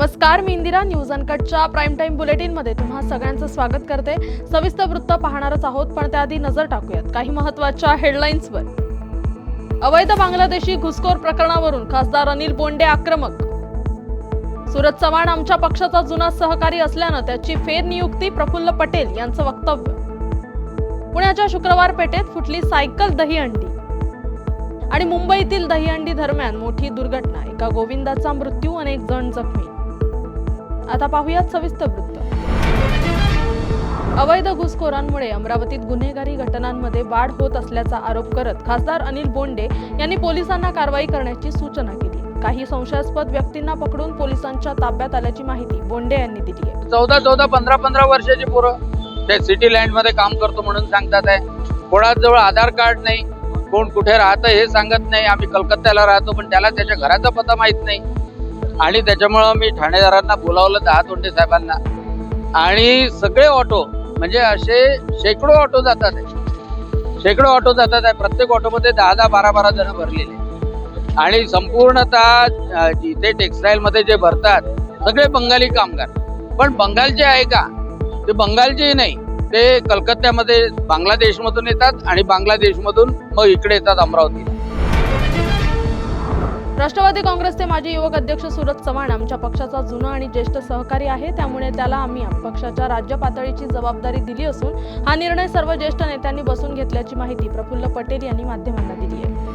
नमस्कार मी इंदिरा न्यूज अनकटच्या प्राईम टाईम बुलेटिनमध्ये तुम्हा सगळ्यांचं स्वागत करते. सविस्तर वृत्त पाहणारच आहोत पण त्याआधी नजर टाकूयात. काही महत्त्वाच्या हेडलाईन्सवर अवैध बांगलादेशी घुसखोर प्रकरणावरून खासदार अनिल बोंडे आक्रमक. सुरत चव्हाण आमच्या पक्षाचा जुना सहकारी असल्यानं त्याची फेरनियुक्ती प्रफुल्ल पटेल यांचं वक्तव्य. पुण्याच्या शुक्रवार पेठेत फुटली सायकल दहीहंडी आणि मुंबईतील दहीहंडी दरम्यान मोठी दुर्घटना एका गोविंदाचा मृत्यू अनेक जण जखमी. आता पाहूयात सविस्तर वृत्त. अवैध घुसखोरांमुळे अमरावतीत गुन्हेगारी घटनांमध्ये वाढ होत असल्याचा आरोप करत खासदार अनिल बोंडे यांनी पोलिसांना कारवाई करण्याची सूचना केली. काही संशयास्पद व्यक्तींना पकडून पोलिसांच्या ताब्यात आल्याची माहिती बोंडे यांनी दिली आहे. चौदा चौदा पंधरा पंधरा वर्षाची पोरं. ते सिटी लँडमध्ये काम करतो म्हणून सांगतात आहे. कोणाजवळ आधार कार्ड नाही. कोण कुठे राहतं हे सांगत नाही. आम्ही कलकत्त्याला राहतो पण त्याला त्याच्या घराचा पत्ता माहीत नाही. आणि त्याच्यामुळं मी ठाणेदारांना बोलावलं दहा तोंडे साहेबांना. आणि सगळे ऑटो म्हणजे असे शेकडो ऑटो जातात आहे. शेकडो ऑटो जातात आहे. प्रत्येक ऑटोमध्ये दहा दहा बारा बारा जण भरलेले आणि संपूर्णतः जिथे टेक्सटाईलमध्ये जे भरतात सगळे बंगाली कामगार. पण बंगालचे आहे का ते बंगालचे नाही. ते कलकत्त्यामध्ये बांगलादेशमधून येतात आणि बांगलादेशमधून मग इकडे येतात अमरावती. राष्ट्रवादी काँग्रेसचे माजी युवक अध्यक्ष सुरज चव्हाण आमच्या पक्षाचा जुना आणि ज्येष्ठ सहकारी आहे. त्यामुळे त्याला आम्ही पक्षाच्या राज्य पातळीची जबाबदारी दिली असून हा निर्णय सर्व ज्येष्ठ नेत्यांनी बसून घेतल्याची माहिती प्रफुल्ल पटेल यांनी माध्यमांना दिली आहे.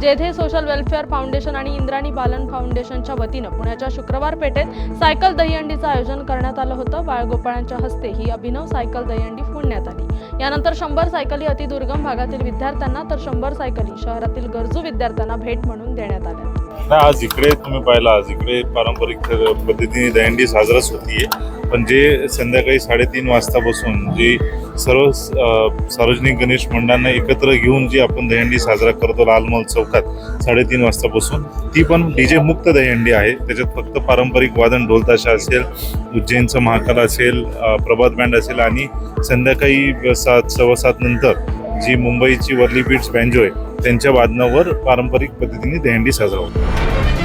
जेधे सोशल वेलफेअर फाउंडेशन आणि इंद्राणी बालन फाउंडेशनच्या वतीनं पुण्याच्या शुक्रवार पेठेत सायकल दहीहंडीचं आयोजन करण्यात आलं होतं. बाळगोपाळांच्या हस्ते ही अभिनव सायकल दहीहंडी फोडण्यात आली. यानंतर शंभर सायकली अतिदुर्गम भागातील विद्यार्थ्यांना तर शंभर सायकली शहरातील गरजू विद्यार्थ्यांना भेट म्हणून देण्यात आल्या. आज इकडे तुम्ही पाहिला आज इकडे पारंपरिक पद्धतीने दहीहंडी साजराच होतीये. पण जे संध्याकाळी साडेतीन वाजतापासून जी सर्व सार्वजनिक गणेश मंडळांना एकत्र घेऊन जी आपण दहीहंडी साजरा करतो लालमहल चौकात साडेतीन वाजतापासून ती पण डीजे मुक्त दहीहंडी आहे. त्याच्यात फक्त पारंपरिक वादन ढोलताशा असेल उज्जैनचं महाकाल असेल प्रभात बँड असेल आणि संध्याकाळी सात सव्वा सात नंतर जी मुंबईची वर्ली बीट्स बँजो आहे त्यांच्या वादनावर पारंपरिक पद्धतीने दहीहंडी साजरा होतो.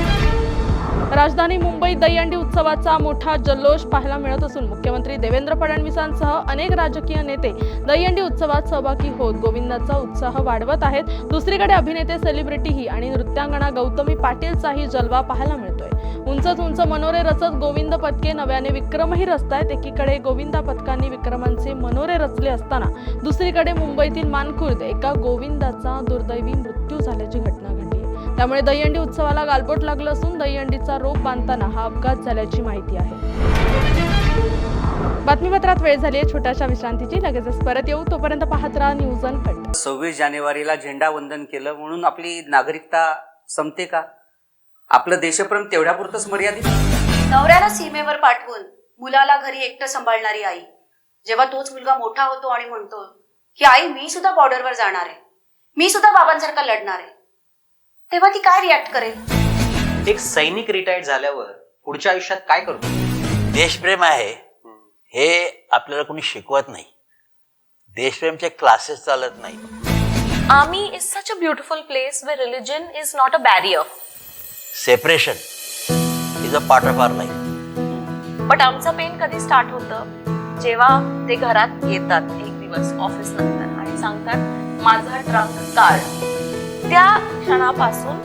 राजधानी मुंबईत दहीहंडी उत्सवाचा मोठा जल्लोष पाहायला मिळत असून मुख्यमंत्री देवेंद्र फडणवीसांसह अनेक राजकीय नेते दहीहंडी उत्सवात सहभागी होत गोविंदाचा उत्साह वाढवत आहेत. दुसरीकडे अभिनेते सेलिब्रिटीही आणि नृत्यांगणा गौतमी पाटीलचाही जलवा पाहायला मिळतोय. उंचच उंच मनोरे रचत गोविंद पदके नव्याने विक्रमही रचतायत. एकीकडे गोविंदा पथकांनी विक्रमांचे मनोरे रचले असताना दुसरीकडे मुंबईतील मानखुर्द एका गोविंदाचा दुर्दैवी मृत्यू झाल्याची घटना त्यामुळे दहीहंडी उत्सवाला गालबोट लागलं असून दहीहंडीचा रोप बांधताना हा अपघात झाल्याची माहिती आहे. बातमीपत्रात वेळ झाली आहे. छोट्याशा विश्रांतीची. लगेचच परत येऊ. तोपर्यंत पाहत राहा न्यूज अनकट सव्वीस जानेवारीला झेंडा वंदन केलं. म्हणून आपली नागरिकता संपते का? आपलं देशप्रेम तेवढ्यापुरतच मर्यादित? नवऱ्याला सीमेवर पाठवून मुलाला घरी एकटं सांभाळणारी आई. जेव्हा तोच मुलगा मोठा होतो आणि म्हणतो की आई मी सुद्धा बॉर्डरवर जाणार आहे. मी सुद्धा बाबांसारखा लढणार आहे. तेव्हा ती काय रिॲक्ट करेल? एक सैनिक रिटायर्ड झाल्यावर पुढच्या आयुष्यात काय करतो देशप्रेम आहे. हे आपल्याला कोणी शिकवत नाही. देशप्रेमचे क्लासेस चालत नाही. Army is such a beautiful place where religion is not a barrier. Separation is a part of our life but आमचं पेन कधी स्टार्ट होतं? जेव्हा ते घरात येतात एक दिवस ऑफिस नंतर. आणि सांगतात माझा ट्रंक काढ त्या क्षणापासून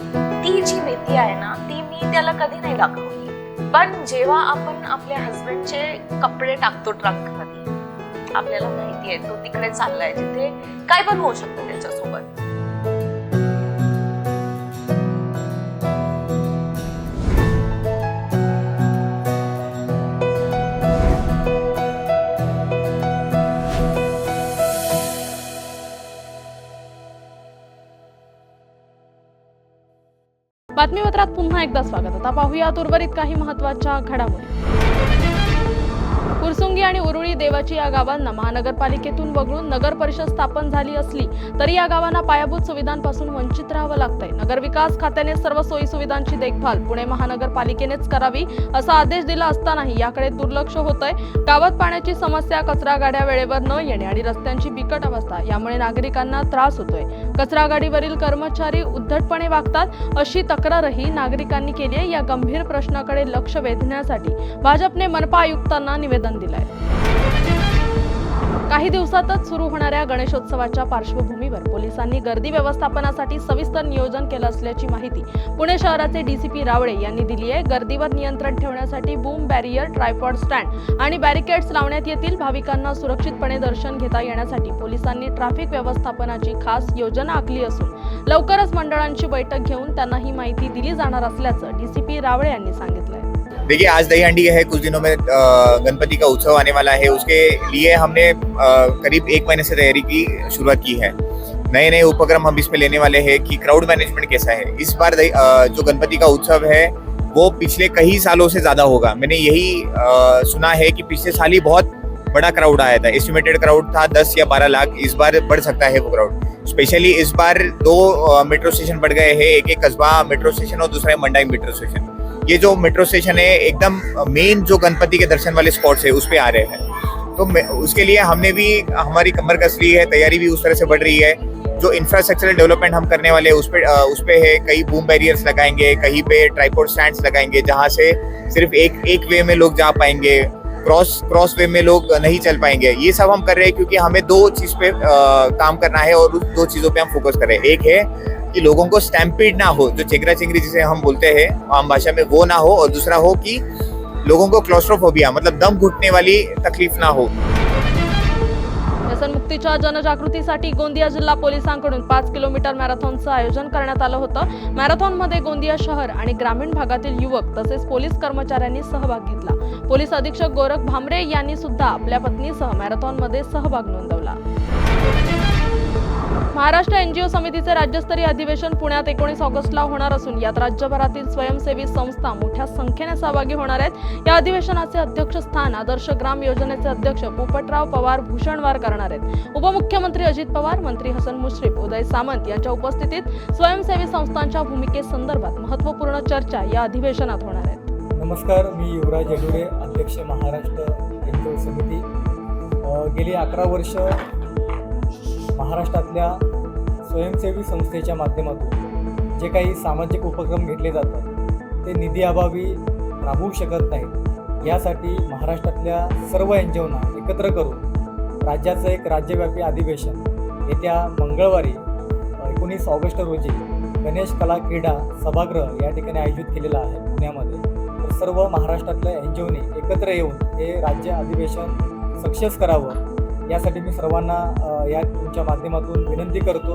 ती जी भीती आहे ना ती मी त्याला कधी नाही दाखवली. पण जेव्हा आपण आपल्या हस्बंडचे कपडे टाकतो ट्रकमध्ये आपल्याला माहिती आहे तो तिकडे चाललाय जिथे काय पण होऊ शकतं त्याच्यासोबत. बातमीपत्रात पुन्हा एकदा स्वागत. आता पाहूयात उर्वरित काही महत्त्वाच्या घडामोडी. कुरसुंगी आणि उरुळी देवाची या गावांना महानगरपालिकेतून वगळून नगर परिषद स्थापन झाली असली तरी या गावांना पायाभूत सुविधांपासून वंचित राहावं लागतंय. नगरविकास खात्याने सर्व सोयी सुविधांची देखभाल पुणे महानगरपालिकेनेच करावी असा आदेश दिला असतानाही याकडे दुर्लक्ष होतंय. गावात पाण्याची समस्या कचरा गाड्या वेळेवर न येणे आणि रस्त्यांची बिकट अवस्था यामुळे नागरिकांना त्रास होतोय. कचरा गाडीवरील कर्मचारी उद्धटपणे वागतात अशी तक्रारही नागरिकांनी केली आहे. या गंभीर प्रश्नाकडे लक्ष वेधण्यासाठी भाजपने मनपा आयुक्तांना निवेदन दिलंय. काही दिवसातच सुरू होणाऱ्या गणेशोत्सवाच्या पार्श्वभूमीवर पोलिसांनी गर्दी व्यवस्थापनासाठी सविस्तर नियोजन केलं असल्याची माहिती पुणे शहराचे डीसीपी रावळे यांनी दिली आहे. गर्दीवर नियंत्रण ठेवण्यासाठी बूम बॅरियर ट्रायपॉड स्टँड आणि बॅरिकेड्स लावण्यात येतील. भाविकांना सुरक्षितपणे दर्शन घेता येण्यासाठी पोलिसांनी ट्रॅफिक व्यवस्थापनाची खास योजना आखली असून लवकरच मंडळांची बैठक घेऊन त्यांना ही माहिती दिली जाणार असल्याचं डीसीपी रावळे यांनी सांगितलं. देखिए, आज दही हंडी है, कुछ दिनों में गणपति का उत्सव आने वाला है। उसके लिए हमने करीब एक महीने से तैयारी की, शुरुआत की है। नए नए उपक्रम हम इसमें लेने वाले हैं कि क्राउड मैनेजमेंट कैसा है। इस बार जो गणपति का उत्सव है, वो पिछले कई सालों से ज़्यादा होगा। मैंने यही सुना है कि पिछले साल ही बहुत बड़ा क्राउड आया था। एस्टिमेटेड क्राउड था दस या बारह लाख। इस बार बढ़ सकता है वो क्राउड स्पेशली इस बार दो मेट्रो स्टेशन बढ़ गए हैं। एक एक कस्बा मेट्रो स्टेशन और दूसरा है मंडाई मेट्रो स्टेशन ये जो मेट्रो स्टेशन है एकदम मेन जो गणपति के दर्शन वाले स्पॉट्स है उस पर आ रहे हैं। तो उसके लिए हमने भी हमारी कमर कस ली है तैयारी भी उस तरह से बढ़ रही है। जो इंफ्रास्ट्रक्चरल डेवलपमेंट हम करने वाले हैं उस पे अ, उस पे है कई बूम बैरियर्स लगाएँगे कहीं पे ट्राईपोर्ट स्टैंड लगाएँगे जहाँ से सिर्फ़ एक एक वे में लोग जा पाएँगे क्रॉस क्रॉस वे में लोग नहीं चल पाएँगे। ये सब हम कर रहे हैं क्योंकि हमें दो चीज़ पे अ, काम करना है और उस दो चीज़ों पे हम फोकस कर रहे हैं। एक है कि लोगों को स्टैम्पीड ना हो जो चेकरा चिंगरी जिसे हम बोलते हैं आम भाषा में वो ना हो और दूसरा हो कि लोगों को क्लोस्ट्रोफोबिया मतलब दम घुटने वाली तकलीफ ना हो। व्यसनमुक्तीच्या जनजागृतीसाठी गोंदिया जिल्हा पोलिसांकडून पाच किलोमीटर मॅरेथॉनचं आयोजन करण्यात आलं होतं. मॅरेथॉनमध्ये गोंदिया शहर आणि ग्रामीण भागातील युवक तसेच पोलीस कर्मचाऱ्यांनी सहभाग घेतला. पोलीस अधीक्षक गोरख भामरे यांनी सुद्धा आपल्या पत्नीसह मॅरेथॉनमध्ये सहभाग नोंदवला. महाराष्ट्र एनजीओ समितीचे राज्यस्तरीय अधिवेशन पुण्यात एकोणीस ऑगस्टला होणार असून यात राज्यभरातील स्वयंसेवी संस्था मोठ्या संख्येने सहभागी होणार आहेत. या अधिवेशनाचे अध्यक्षस्थान आदर्श ग्राम योजनेचे अध्यक्ष पोपटराव पवार भूषणवार करणार आहेत. उपमुख्यमंत्री अजित पवार मंत्री हसन मुश्रीफ उदय सामंत यांच्या उपस्थितीत स्वयंसेवी संस्थांच्या भूमिकेसंदर्भात महत्त्वपूर्ण चर्चा या अधिवेशनात होणार आहेत. नमस्कार मी युवराज येडुरे अध्यक्ष महाराष्ट्र एनजीओ समिती. गेली अकरा वर्ष महाराष्ट्रातल्या स्वयंसेवी संस्थेच्या माध्यमातून जे काही सामाजिक उपक्रम घेतले जातात ते निधीअभावी राबवू शकत नाहीत. यासाठी महाराष्ट्रातल्या सर्व एन जी ओना एकत्र करून राज्याचं एक राज्यव्यापी अधिवेशन येत्या मंगळवारी एकोणीस ऑगस्ट रोजी गणेश कला क्रीडा सभागृह या ठिकाणी आयोजित केलेला आहे पुण्यामध्ये. तर सर्व महाराष्ट्रातल्या एन जी ओने एकत्र येऊन हे राज्य अधिवेशन सक्सेस करावं यासाठी मी सर्वांना या तुमच्या माध्यमातून विनंती करतो.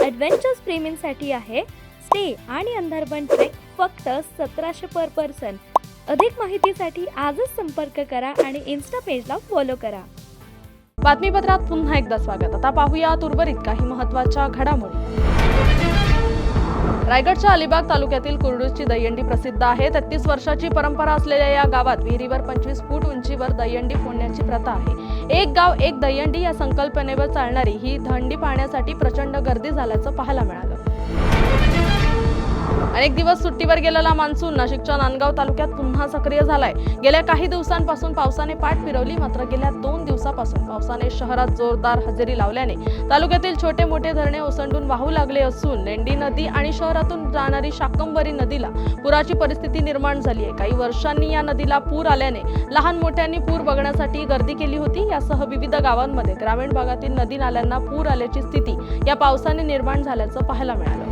ॲडव्हेंचर्स प्रेमींसाठी आहे. स्टे आणि अंधारबन ट्रेक फक्त सतराशे पर पर्सन अधिक माहितीसाठी आजच संपर्क करा आणि इन्स्टा पेजला फॉलो करा. बातमीपत्रात पुन्हा एकदा स्वागत. आता पाहूया उर्वरित काही महत्त्वाच्या घडामोडी. रायगडच्या अलिबाग तालुक्यातील कुर्डूसची दहीहंडी प्रसिद्ध आहे. तेहतीस वर्षाची परंपरा असलेल्या या गावात विहिरीवर पंचवीस फूट उंचीवर दहीहंडी फोडण्याची प्रथा आहे. एक गाव एक दहीहंडी या संकल्पनेवर चालणारी ही दहंडी पाहण्यासाठी प्रचंड गर्दी झाल्याचं पाहायला मिळालं. अनेक दिवस सुट्टीवर गेलेला मान्सून नाशिकच्या नांदगाव तालुक्यात पुन्हा सक्रिय झालाय. गेल्या काही दिवसांपासून पावसाने पाठ फिरवली मात्र गेल्या दोन दिवसापासून पावसाने शहरात जोरदार हजेरी लावल्याने तालुक्यातील छोटे मोठे धरणे ओसंडून वाहू लागले असून लेंडी नदी आणि शहरातून जाणारी शाकंबरी नदीला पुराची परिस्थिती निर्माण झाली आहे. काही वर्षांनी या नदीला पूर आल्याने लहान मोठ्यांनी पूर बघण्यासाठी गर्दी केली होती. यासह विविध गावांमध्ये ग्रामीण भागातील नदी नाल्यांना पूर आल्याची स्थिती या पावसाने निर्माण झाल्याचं पाहायला मिळालं.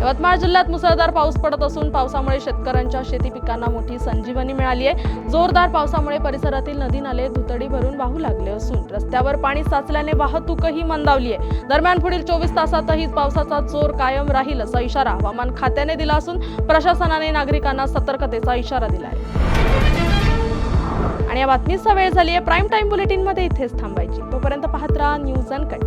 यवतमाळ जिल्ह्यात मुसळधार पाऊस पडत असून पावसामुळे शेतकऱ्यांच्या शेती पिकांना मोठी संजीवनी मिळाली आहे. जोरदार पावसामुळे परिसरातील नदी नाले धुतडी भरून वाहू लागले असून रस्त्यावर पाणी साचल्याने वाहतूकही मंदावली आहे. दरम्यान पुढील चोवीस तासातही पावसाचा जोर कायम राहील असा इशारा हवामान खात्याने दिला असून प्रशासनाने नागरिकांना सतर्कतेचा इशारा दिला आहे आणि या बातमीचा वेळ झाली आहे. प्राईम टाईम बुलेटिनमध्ये इथेच थांबायची. तोपर्यंत पाहत राहा न्यूज अनकट